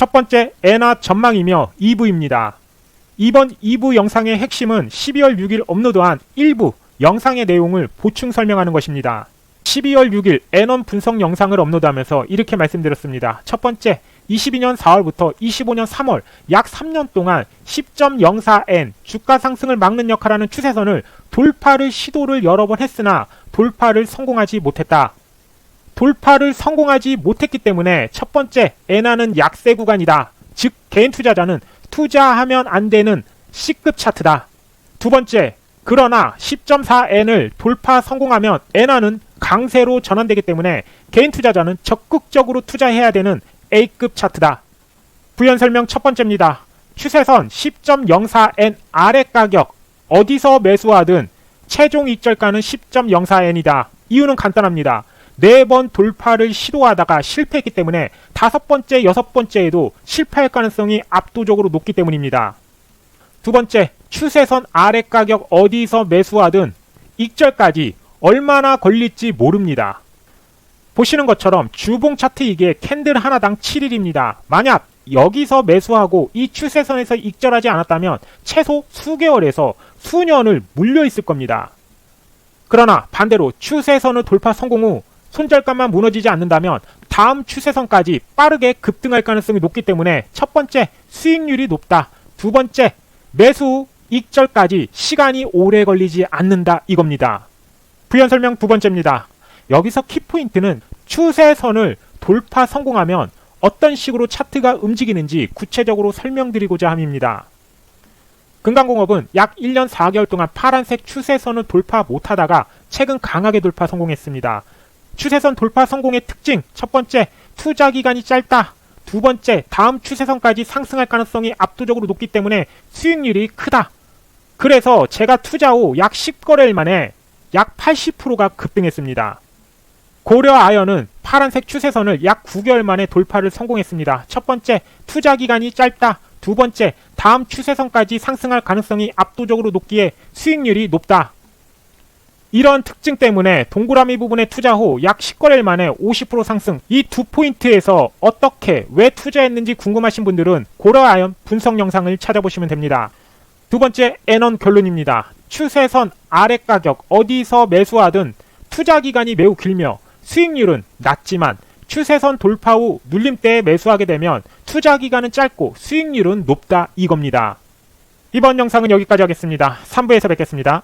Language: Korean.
첫 번째 에나 전망이며 2부입니다. 이번 2부 영상의 핵심은 12월 6일 업로드한 1부 영상의 내용을 보충 설명하는 것입니다. 12월 6일 N원 분석 영상을 업로드하면서 이렇게 말씀드렸습니다. 첫 번째, 22년 4월부터 25년 3월 약 3년 동안 10.04N 주가 상승을 막는 역할하는 추세선을 돌파를 시도를 여러 번 했으나 돌파를 성공하지 못했다. 돌파를 성공하지 못했기 때문에 첫 번째 N화는 약세 구간이다. 즉 개인 투자자는 투자하면 안 되는 C급 차트다. 두 번째, 그러나 10.4N을 돌파 성공하면 N화는 강세로 전환되기 때문에 개인 투자자는 적극적으로 투자해야 되는 A급 차트다. 부연 설명 첫 번째입니다. 추세선 10.04N 아래 가격 어디서 매수하든 최종 익절가는 10.04N이다. 이유는 간단합니다. 네 번 돌파를 시도하다가 실패했기 때문에 다섯 번째, 여섯 번째에도 실패할 가능성이 압도적으로 높기 때문입니다. 두 번째, 추세선 아래 가격 어디서 매수하든 익절까지 얼마나 걸릴지 모릅니다. 보시는 것처럼 주봉 차트 이게 캔들 하나당 7일입니다. 만약 여기서 매수하고 이 추세선에서 익절하지 않았다면 최소 수개월에서 수년을 물려 있을 겁니다. 그러나 반대로 추세선을 돌파 성공 후 손절가만 무너지지 않는다면 다음 추세선까지 빠르게 급등할 가능성이 높기 때문에 첫 번째 수익률이 높다. 두 번째 매수 후 익절까지 시간이 오래 걸리지 않는다 이겁니다. 부연 설명 두 번째입니다. 여기서 키포인트는 추세선을 돌파 성공하면 어떤 식으로 차트가 움직이는지 구체적으로 설명드리고자 함입니다. 금강공업은 약 1년 4개월 동안 파란색 추세선을 돌파 못하다가 최근 강하게 돌파 성공했습니다. 추세선 돌파 성공의 특징 첫 번째 투자 기간이 짧다. 두 번째 다음 추세선까지 상승할 가능성이 압도적으로 높기 때문에 수익률이 크다. 그래서 제가 투자 후 약 10거래일 만에 약 80%가 급등했습니다. 고려 아연은 파란색 추세선을 약 9개월 만에 돌파를 성공했습니다. 첫 번째, 투자 기간이 짧다. 두 번째, 다음 추세선까지 상승할 가능성이 압도적으로 높기에 수익률이 높다. 이런 특징 때문에 동그라미 부분에 투자 후 약 10거래일 만에 50% 상승. 이 두 포인트에서 어떻게 왜 투자했는지 궁금하신 분들은 고려 아연 분석 영상을 찾아보시면 됩니다. 두 번째 N원 결론입니다. 추세선 아래 가격 어디서 매수하든 투자 기간이 매우 길며 수익률은 낮지만 추세선 돌파 후 눌림대에 매수하게 되면 투자 기간은 짧고 수익률은 높다 이겁니다. 이번 영상은 여기까지 하겠습니다. 3부에서 뵙겠습니다.